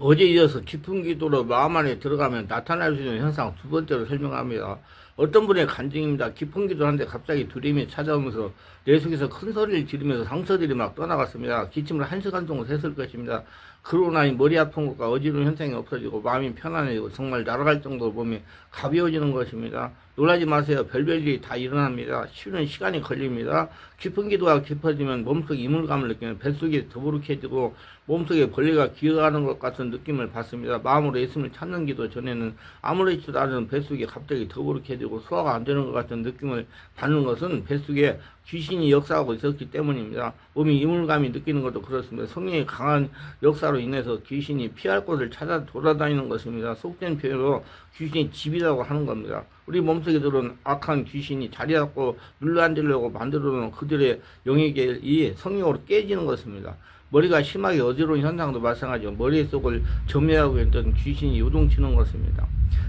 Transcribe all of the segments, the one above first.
어제 이어서 깊은 기도로 마음 안에 들어가면 나타날 수 있는 현상 두 번째로 설명합니다. 어떤 분의 간증입니다. 깊은 기도하는데 갑자기 두려움이 찾아오면서 내 속에서 큰 소리를 지르면서 상처들이 막 떠나갔습니다. 기침을 한 시간 정도 했을 것입니다. 그러고 나니 머리 아픈 것과 어지러운 현상이 없어지고 마음이 편안해지고 정말 날아갈 정도로 몸이 가벼워지는 것입니다. 놀라지 마세요. 별별 일이 다 일어납니다. 쉬는 시간이 걸립니다. 깊은 기도가 깊어지면 몸속 이물감을 느끼면 뱃속이 더부룩해지고 몸속에 벌레가 기어가는 것 같은 느낌을 받습니다. 마음으로 예수님을 찾는 기도 전에는 아무렇지도 않은 뱃속이 갑자기 더부룩해지고 소화가 안 되는 것 같은 느낌을 받는 것은 뱃속에 귀신이 역사하고 있었기 때문입니다. 몸이 이물감이 느끼는 것도 그렇습니다. 성령의 강한 역사로 인해서 귀신이 피할 곳을 찾아 돌아다니는 것입니다. 속된 표현으로 귀신이 집이라고 하는 겁니다. 우리 몸속에 들어온 악한 귀신이 자리 잡고 눌러앉으려고 만들어 놓은 그들의 영역이 성령으로 깨지는 것입니다. 머리가 심하게 어지러운 현상도 마찬가지고 머릿속을 점유하고 있던 귀신이 요동치는 것입니다.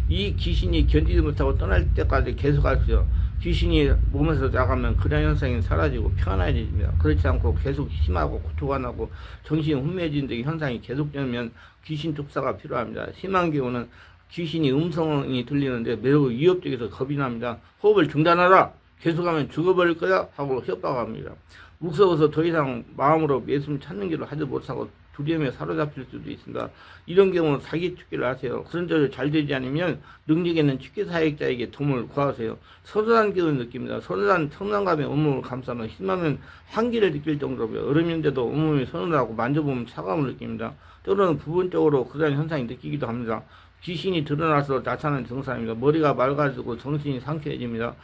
이 귀신이 견디지 못하고 떠날 때까지 계속하죠. 귀신이 몸에서 나가면 그런 현상이 사라지고 편안해집니다. 그렇지 않고 계속 심하고 고통하고 정신이 혼미해지는 등 현상이 계속되면 귀신 쫓사가 필요합니다. 심한 경우는 귀신이 음성이 들리는데 매우 위협적이서 겁이 납니다. 호흡을 중단하라! 계속하면 죽어버릴 거야! 하고 협박합니다. 무서워서 더 이상 마음으로 예수님 찾는 길을 하지 못하고 두려움에 사로잡힐 수도 있습니다. 이런 경우는 사기 축기를 하세요. 그런 대로 잘 되지 않으면 능력 있는 축기 사역자에게 도움을 구하세요. 서늘한 기운을 느낍니다. 서늘한 청량감에 온몸을 감싸며 힘나면 한기를 느낄 정도로요. 얼음인데도 온몸이 서늘하고 만져보면 차가움을 느낍니다. 때로는 부분적으로 그런 현상이 느끼기도 합니다. 귀신이 드러나서 나타나는 증상입니다. 머리가 맑아지고 정신이 상쾌해집니다.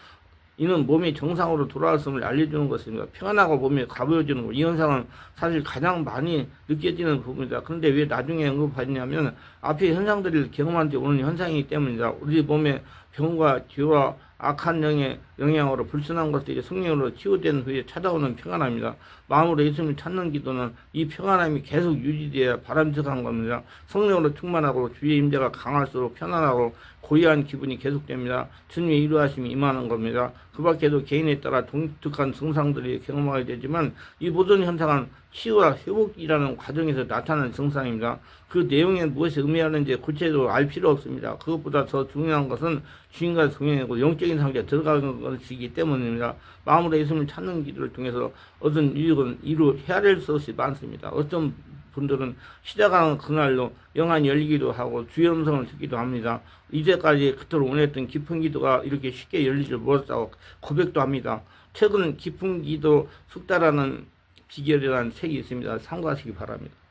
이는 몸이 정상으로 돌아왔음을 알려주는 것입니다. 평안하고 몸이 가벼워지는 것. 이 현상은 사실 가장 많이 느껴지는 부분이다. 그런데 왜 나중에 언급하냐면 앞에 현상들을 경험한 뒤 오는 현상이기 때문이다. 우리 몸에 병과 죄와 악한 영의 영향으로 불순한 것들이 성령으로 치유된 후에 찾아오는 평안함입니다. 마음으로 예수님을 찾는 기도는 이 평안함이 계속 유지되어야 바람직한 겁니다. 성령으로 충만하고 주의 임재가 강할수록 편안하고 고요한 기분이 계속됩니다. 주님의 이루하심이 임하는 겁니다. 그 밖에도 개인에 따라 독특한 증상들이 경험하게 되지만 이 모든 현상은 치유와 회복이라는 과정에서 나타나는 증상입니다. 그 내용에 무엇이 의미하는지 구체적으로 알 필요 없습니다. 그것보다 더 중요한 것은 주인과 성령이고 영적인 상태에 들어가는 것이기 때문입니다. 마음으로 예수님을 찾는 길을 통해서 얻은 유익은 이루 헤아릴 수 없이 많습니다. 어떤 분들은 시작하는 그날로 영안이 열리기도 하고 주의 음성을 듣기도 합니다. 이제까지 그토록 원했던 깊은 기도가 이렇게 쉽게 열리지 못했다고 고백도 합니다. 최근 깊은 기도 숙다라는 비결이라는 책이 있습니다. 참고하시기 바랍니다.